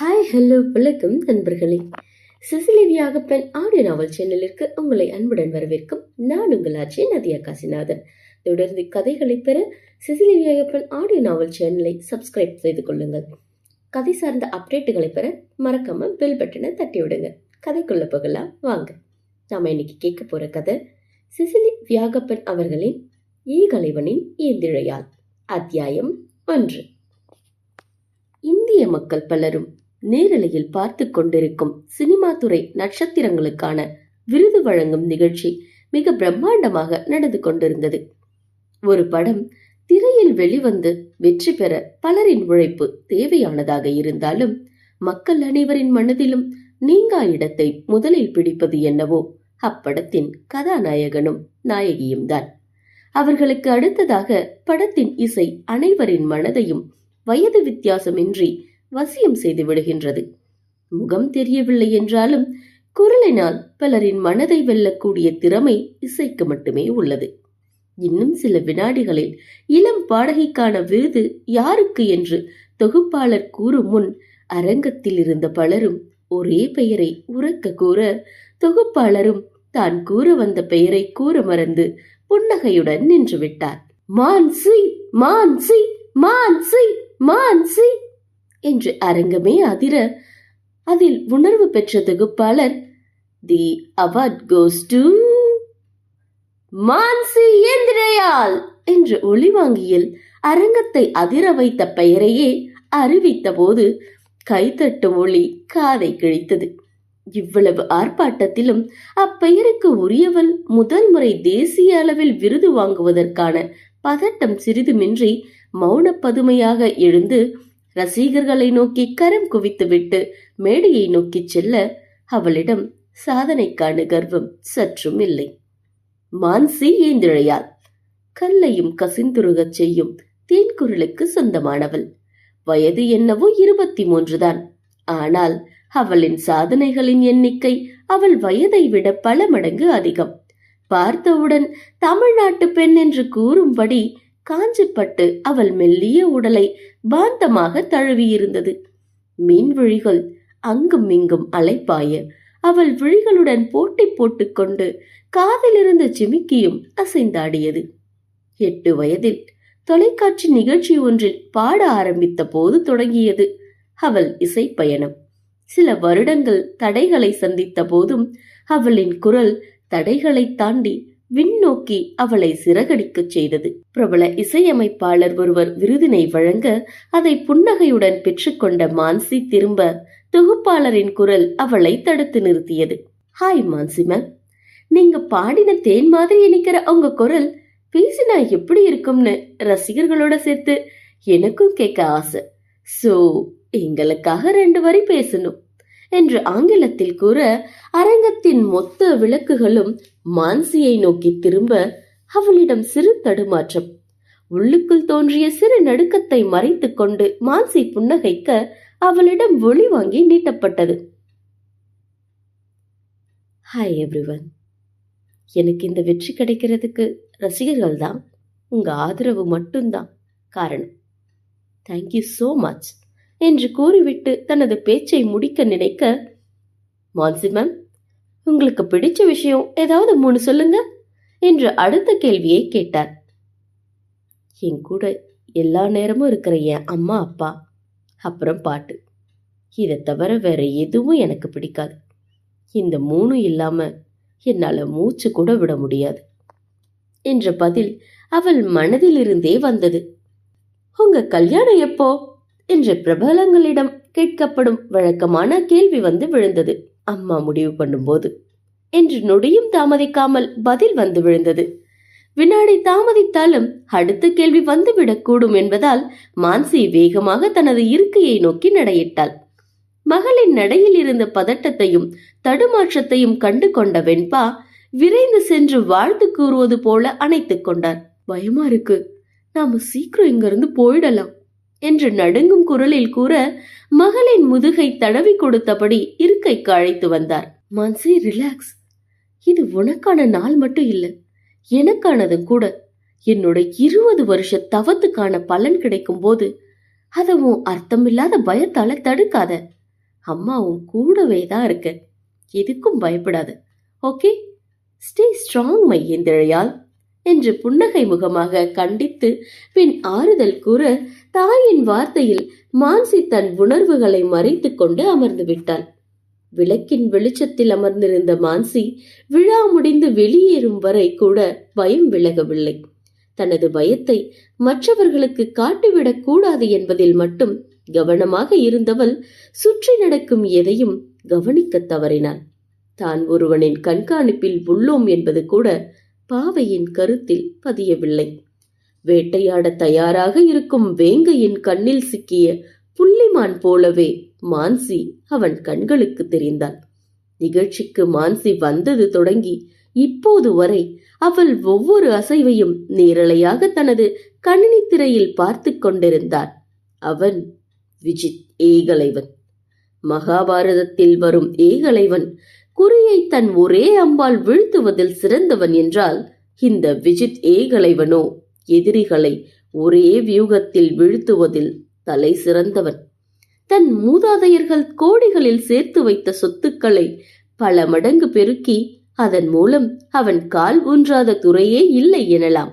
Hi hello வணக்கம் நண்பர்களே. Sicily Viyagappan audio நாவல் சேனலிற்கு உங்களை அன்புடன் வரவேற்கும் நான் உங்கள் ஆட்சி நதியா காசிநாதன். தொடர்ந்து கதைகளை பெற சிசிலி வியாகப்பன் ஆடியோ நாவல் சேனலை சப்ஸ்கிரைப் செய்து கொள்ளுங்கள். கதை சார்ந்த அப்டேட்டுகளை பெற மறக்காம பெல் பட்டனை தட்டி விடுங்க கதைக்குள்ள போகலாம் வாங்க. நாம இன்னைக்கு கேட்க போற கதை சிசிலி வியாகப்பன் அவர்களின் ஈகலைவனின் இயந்திழையால். அத்தியாயம் ஒன்று. இந்திய மக்கள் பலரும் நேரலையில் பார்த்து கொண்டிருக்கும் சினிமா துறை நட்சத்திரங்களுக்கான விருது வழங்கும் நிகழ்ச்சி மிக பிரம்மாண்டமாக நடந்து கொண்டிருந்தது. ஒரு படம் திரையில் வெளிவந்து வெற்றி பெற பலரின் உழைப்பு தேவையானதாக இருந்தாலும் மக்கள் அனைவரின் மனதிலும் நீங்கா இடத்தை முதலில் பிடிப்பது என்னவோ அப்படத்தின் கதாநாயகனும் நாயகியும் தான். அவர்களுக்கு அடுத்ததாக படத்தின் இசை அனைவரின் மனதையும் வயது வித்தியாசமின்றி வசியம் செய்து விடுகின்றது. முகம் தெரியவில்லை என்றாலும் குரலினால் பலரின் மனதை வெல்லக்கூடிய திறமை இசைக்கு மட்டுமே உள்ளது. இன்னும் சில வினாடிகளில் இளம் பாடகிக்கான விருது யாருக்கு என்று தொகுப்பாளர் கூறும் முன் அரங்கத்தில் இருந்த பலரும் ஒரே பெயரை உறக்க கூற தொகுப்பாளரும் தான் கூற வந்த பெயரை கூற மறந்து புன்னகையுடன் நின்றுவிட்டார் மான்சி மான்சி மான்சி மான்சி என்று அரங்கமே அதிர அதில் உணர்வு பெற்ற தொகுப்பாளர் the award goes to Mansi ஏந்திரையால் என்று ஒளிவாங்கியில் அரங்கத்தை அதிர வைத்த பெயரையே அறிவித்த போது கைத்தட்டும் ஒளி காதை கிழித்தது. இவ்வளவு ஆர்ப்பாட்டத்திலும் அப்பெயருக்கு உரியவள் முதல் முறை தேசிய அளவில் விருது வாங்குவதற்கான பதட்டம் சிறிதுமின்றி மௌன பதுமையாக எழுந்து ரசிகர்களை நோக்கி கரம் குவித்துவிட்டு மேடையை நோக்கிச் செல்ல அவளிடம் சாதனைக்கான கர்வம் சற்றும் இல்லை. மான்சி ஏந்திழையாள். கல்லையும் கசிந்துருகச் செய்யும் தேன்குரலுக்கு சொந்தமானவள். வயது என்னவோ இருபத்தி மூன்றுதான் ஆனால் அவளின் சாதனைகளின் எண்ணிக்கை அவள் வயதை விட பல மடங்கு அதிகம். பார்த்தவுடன் தமிழ்நாட்டு பெண் என்று கூறும்படி காஞ்சிப்பட்டு அவள் மெல்லிய உடலை பாந்தமாக தழுவியிருந்தது. மீன் விழிகள் அங்கும் இங்கும் அலைப்பாய. அவள் விழிகளுடன் போட்டி போட்டுக்கொண்டு காதிலிருந்த சிமிக்கியும் அசைந்தாடியது. எட்டு வயதில் தொலைக்காட்சி நிகழ்ச்சி ஒன்றில் பாட ஆரம்பித்த போது தொடங்கியது அவள் இசை பயணம் சில வருடங்கள் தடைகளை சந்தித்த போதும் அவளின் குரல் தடைகளை தாண்டி விண்ணோக்கி அவளை சிறகடிக்கச் செய்தது. பிரபல இசையமைப்பாளர் ஒருவர் விருதினை வழங்க அதை புன்னகையுடன் பெற்றுக்கொண்ட மான்சி திரும்ப தொகுப்பாளரின் குரல் அவளை தடுத்து நிறுத்தியது. Hi Mansi ma'am. நீங்க பாடின தேன் மாதிரி இணைக்கிற உங்க குரல் பேசினா எப்படி இருக்கும்னு ரசிகர்களோட சேர்த்து எனக்கும் கேட்க ஆசை. சோ எங்களுக்காக ரெண்டு வரி பேசணும். என்று ஆங்கிலத்தில் கூற அரங்கத்தின் மொத்த விளக்குகளும் மான்சியை நோக்கி திரும்ப அவளிடம் சிறு தடுமாற்றம். உள்ளுக்குள் தோன்றிய சிறு நடுக்கத்தை மறைத்து கொண்டு மான்சி புன்னகைக்க அவளிடம் ஒளி வாங்கி நீட்டப்பட்டது. ஹாய் எவ்ரிவன் எனக்கு இந்த வெற்றி கிடைக்கிறதுக்கு ரசிகர்கள் தான். உங்க ஆதரவு மட்டும்தான் காரணம். தேங்க்யூ ஸோ மச் என்று கூறிவிட்டு தனது பேச்சை முடிக்க நினைக்க மான்சி மேம் உங்களுக்கு பிடிச்ச விஷயம் ஏதாவது மூணு சொல்லுங்க என்று அடுத்த கேள்வியை கேட்டார். என் கூட எல்லா நேரமும் இருக்கிற என் அம்மா அப்பா அப்புறம் பாட்டு. இதை தவிர வேற எதுவும் எனக்கு பிடிக்காது. இந்த மூணும் இல்லாம என்னால மூச்சு கூட விட முடியாது என்ற பதில் அவள் மனதிலிருந்தே வந்தது. உங்க கல்யாணம் எப்போ? என்று பிரபலங்களிடம் கேட்கப்படும் வழக்கமான கேள்வி வந்து விழுந்தது. அம்மா முடிவு பண்ணும்போது என்று நொடியும் தாமதிக்காமல் பதில் வந்து விழுந்தது. வினாடி தாமதித்தாலும் அடுத்த கேள்வி வந்துவிடக்கூடும் என்பதால் மான்சி வேகமாக தனது இருக்கையை நோக்கி நடையிட்டாள். மகளின் நடையில் இருந்த பதட்டத்தையும் தடுமாற்றத்தையும் கண்டு கொண்ட வெண்பா விரைந்து சென்று வாழ்த்து கூறுவது போல அணைத்துக் கொண்டார். பயமா இருக்கு. நாம சீக்கிரம் இங்கிருந்து போயிடலாம். என்று நடுங்கும் குரலில் கூற மகளின் முதுகை தடவி கொடுத்தபடி இருக்கைக்கு அழைத்து வந்தார். மான்சி ரிலாக்ஸ் இது உனக்கான நாள் மட்டும் இல்லை எனக்கானதும் கூட. என்னோட இருபது வருஷ தவத்துக்கான பலன் கிடைக்கும் போது அதை உன் அர்த்தமில்லாத பயத்தால தடுக்காத. அம்மா உன் கூடவே தான் இருக்க. எதுக்கும் பயப்படாத. ஓகே? ஸ்டே ஸ்ட்ராங் மையேந்திழையால் என்று புன்னகை முகமாக கண்டித்து பின் ஆறுதல் கூற தாயின் வார்த்தையில் மான்சி தன் உணர்வுகளை மறைத்து கொண்டு அமர்ந்து விட்டாள். விளக்கின் வெளிச்சத்தில் அமர்ந்திருந்த மான்சி விழா முடிந்து வெளியேறும் வரை கூட பயம் விலகவில்லை. தனது பயத்தை மற்றவர்களுக்கு காட்டிவிடக் கூடாது என்பதில் மட்டும் கவனமாக இருந்தவள் சுற்றி நடக்கும் எதையும் கவனிக்கத் தவறினாள். தான் ஒருவனின் கண்காணிப்பில் உள்ளோம் என்பது கூட பாவையின் கருத்தில் பதியவில்லை. வேட்டையாட தயாராக இருக்கும் வேங்கையின் கண்ணில் சிக்கிய புள்ளிமான் போலவே மான்சி அவன் கண்களுக்கு தெரிந்தாள் நிகழ்ச்சிக்கு மான்சி வந்தது தொடங்கி இப்போது வரை அவள் ஒவ்வொரு அசைவையும் நேரலையாக தனது கணினி திரையில் பார்த்து கொண்டிருந்தான். அவன் விஜித் ஏகலைவன். மகாபாரதத்தில் வரும் ஏகலைவன் குறியை தன் ஒரே அம்பால் வீழ்த்துவதில் சிறந்தவன் என்றால் இந்த விஜித் ஏகலைவனோ? எதிரிகளை ஒரே வியூகத்தில் வீழ்த்துவதில் தலை சிறந்தவன். தன் மூதாதையர்கள் கோடிகளில் சேர்த்து வைத்த சொத்துக்களை பல மடங்கு பெருக்கி அதன் மூலம் அவன் கால் ஊன்றாத துறையே இல்லை எனலாம்.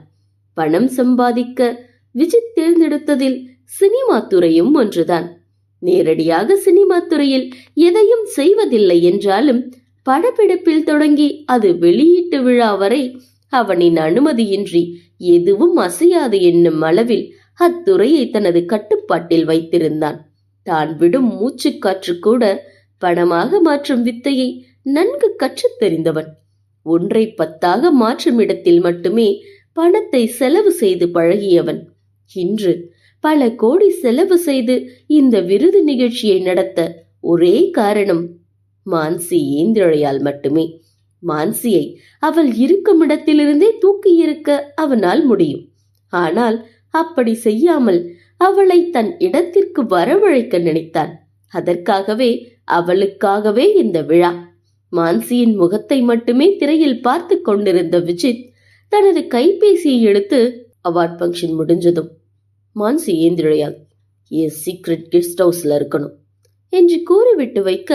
பணம் சம்பாதிக்க விஜித் தேர்ந்தெடுத்ததில் சினிமா துறையும் ஒன்றுதான். நேரடியாக சினிமா துறையில் எதையும் செய்வதில்லை என்றாலும் படப்பிடிப்பில் தொடங்கி அது வெளியீட்டு விழா வரை அவனின் அனுமதியின்றி எதுவும் அசையாது என்னும் அளவில் அத்துறையை தனது கட்டுப்பாட்டில் வைத்திருந்தான். தான் விடும் மூச்சுக்காற்று கூட பணமாக மாற்றும் வித்தையை நன்கு கற்றுத் தெரிந்தவன். ஒன்றை பத்தாக மாற்றும் இடத்தில் மட்டுமே பணத்தை செலவு செய்து பழகியவன். இன்று பல கோடி செலவு செய்து இந்த விருது நிகழ்ச்சியை நடத்த ஒரே காரணம் மான்சி ஏந்திரழையால் மட்டுமே. மான்சியை அவள் இருக்கும் இடத்திலிருந்தே தூக்கி இருக்க அவனால் முடியும். ஆனால் அப்படி செய்யாமல் அவளை தன் இடத்திற்கு வரவழைக்க நினைத்தான். அதற்காகவே அவளுக்காகவே இந்த விழா. மான்சியின் முகத்தை மட்டுமே திரையில் பார்த்து கொண்டிருந்த விஜித் தனது கைபேசியை எடுத்து அவார்ட் ஃபங்க்ஷன் முடிஞ்சதும் மான்சி ஏந்திரையால் என் சீக்ரெட் கெஸ்ட் ஹவுஸ்ல இருக்கணும் என்று கூறிவிட்டு வைக்க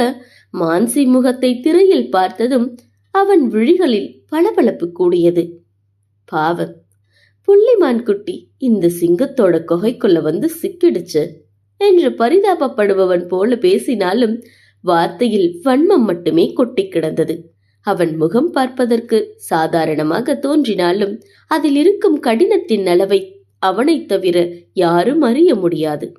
மான்சி முகத்தை திரையில் பார்த்ததும் அவன் விழிகளில் பளபளப்பு கூடியது. பாவம். புள்ளிமான் குட்டி இந்த சிங்கத்தோட குகைக்குள்ள வந்து சிக்கிடுச்சு என்று பரிதாபப்படுபவன் போல பேசினாலும் வார்த்தையில் வன்மம் மட்டுமே கொட்டி கிடந்தது. அவன் முகம் பார்ப்பதற்கு சாதாரணமாக தோன்றினாலும் அதில் இருக்கும் கடினத்தின் அளவை அவனைத் தவிர யாரும் அறிய முடியாது.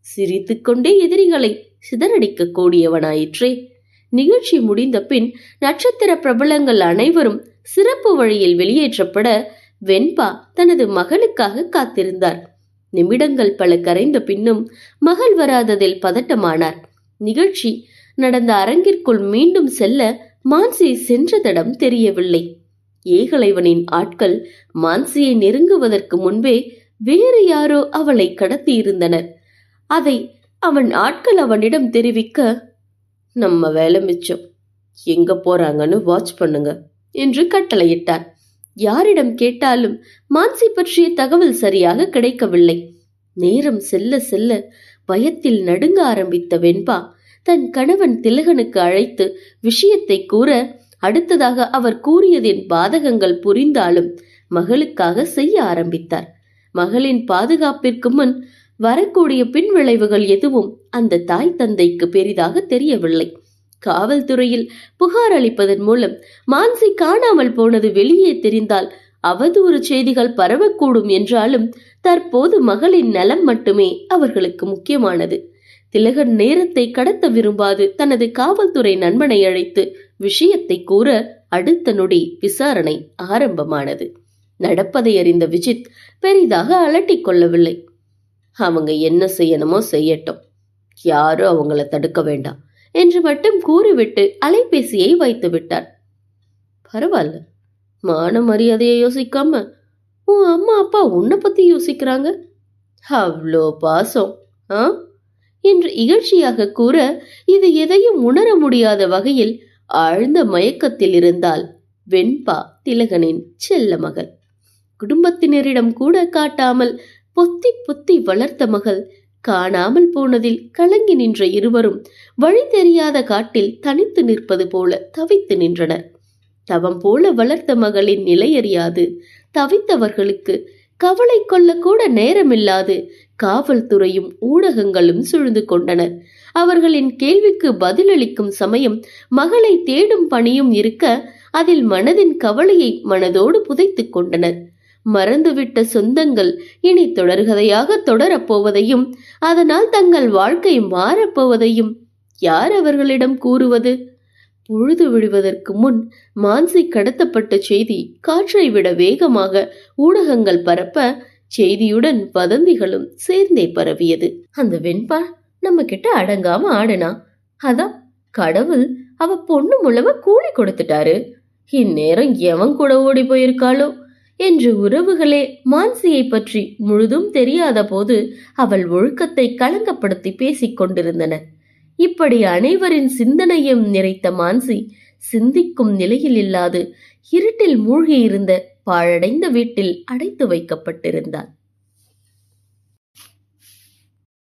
சிரித்துக்கொண்டே எதிரிகளை சிதறடிக்க கூடியவனாயிற்றே நிகழ்ச்சி முடிந்த பின் நட்சத்திர பிரபலங்கள் அனைவரும் சிறப்பு வழியில் வெளியேற்றப்பட வெண்பா தனது மகளுக்காக காத்திருந்தார். நிமிடங்கள் பல கரைந்த பின்னும் மகள் வராததில் பதட்டமானார். நிகழ்ச்சி நடந்த அரங்கிற்குள் மீண்டும் செல்ல மான்சி சென்ற தடம் தெரியவில்லை. ஏகலைவனின் ஆட்கள் மான்சியை நெருங்குவதற்கு முன்பே வேறு யாரோ அவளை கடத்தியிருந்தனர். அதை அவன் ஆட்கள் அவனிடம் தெரிவிக்க நம்ம வேலை மிச்சம். எங்க போறாங்கன்னு வாட்ச் பண்ணுங்க என்று கட்டளையிட்டார். யாரிடம் கேட்டாலும் மான்சி பற்றிய தகவல் சரியாக கிடைக்கவில்லை. நேரம் செல்ல செல்ல பயத்தில் நடுங்க ஆரம்பித்த வெண்பா தன் கணவன் திலகனுக்கு அழைத்து விஷயத்தை கூற அடுத்ததாக அவர் கூறியதின் பாதகங்கள் புரிந்தாலும் மகளுக்காக செய்ய ஆரம்பித்தார். மகளின் பாதுகாப்பிற்கு முன் வரக்கூடிய பின் விளைவுகள் எதுவும் அந்த தாய் தந்தைக்கு பெரிதாக தெரியவில்லை. காவல்துறையில் புகார் அளிப்பதன் மூலம் மான்சி காணாமல் போனது வெளியே தெரிந்தால் அவதூறு செய்திகள் பரவக்கூடும் என்றாலும் தற்போது மகளின் நலம் மட்டுமே அவர்களுக்கு முக்கியமானது. திலகன் நேரத்தை கடத்த விரும்பாது தனது காவல்துறை நண்பனை அழைத்து விஷயத்தை கூற அடுத்த நொடி விசாரணை ஆரம்பமானது. நடப்பதை அறிந்த விஜித் பெரிதாக அலட்டிக் கொள்ளவில்லை. அவங்க என்ன செய்யணுமோ செய்யட்டும். யாரும் அவங்கள தடுக்க வேண்டாம் என்று மட்டும் கூறிவிட்டு அலைபேசியை வைத்து விட்டார். பரவாயில்ல மான மரியாதையை யோசிக்காம உன் அம்மா அப்பா உன்னை பத்தி யோசிக்கிறாங்க? அவ்வளோ பாசம் ஆ? என்று இகழ்ச்சியாக கூற இது எதையும் உணர முடியாத வகையில் ஆழ்ந்த மயக்கத்தில் இருந்தால் வெண்பா திலகனின் செல்ல மகள். குடும்பத்தினரிடம் கூட காட்டாமல் பொத்தி பொத்தி வளர்த்த மகள் காணாமல் போனதில் கலங்கி நின்ற இருவரும் வழி தெரியாத காட்டில் தனித்து நிற்பது போல தவித்து நின்றனர். தவம் போல வளர்த்த மகளின் நிலையறியாது தவித்தவர்களுக்கு கவலை கொள்ளக்கூட நேரமில்லாது காவல்துறையும் ஊடகங்களும் சூழ்ந்து கொண்டனர் அவர்களின் கேள்விக்கு பதிலளிக்கும் சமயம் மகளை தேடும் பணியும் இருக்க அதில் மனதின் கவலையை மனதோடு புதைத்துக் கொண்டனர். மறந்துவிட்ட சொந்தங்கள் இனி தொடர்கதையாக தொடரப்போவதையும் அதனால் தங்கள் வாழ்க்கை மாறப்போவதையும் யார் அவர்களிடம் கூறுவது? பொழுது விழுவதற்கு முன் மான்சி கடத்தப்பட்ட செய்தி காற்றை விட வேகமாக ஊடகங்கள் பரப்ப செய்தியுடன் வதந்திகளும் சேர்ந்தே பரவியது. அந்த வெண்பா நம்ம கிட்ட அடங்காம ஆடுனா அதான் கடவுள் அவ பொண்ணு மூலமா கூலி கொடுத்துட்டாரு. இந்நேரம் எவன் கூட ஓடி போயிருக்காளோ? என்று உறவுகளே மான்சியை பற்றி முழுதும் தெரியாத போது அவள் ஒழுக்கத்தை களங்கப்படுத்தி பேசிக் கொண்டிருந்தனர் இப்படி அனைவரின் சிந்தனையும் நிறைத்த மான்சி சிந்திக்கும் நிலையில் இல்லாது இருட்டில் மூழ்கியிருந்த பாழடைந்த வீட்டில் அடைத்து வைக்கப்பட்டிருந்தாள்.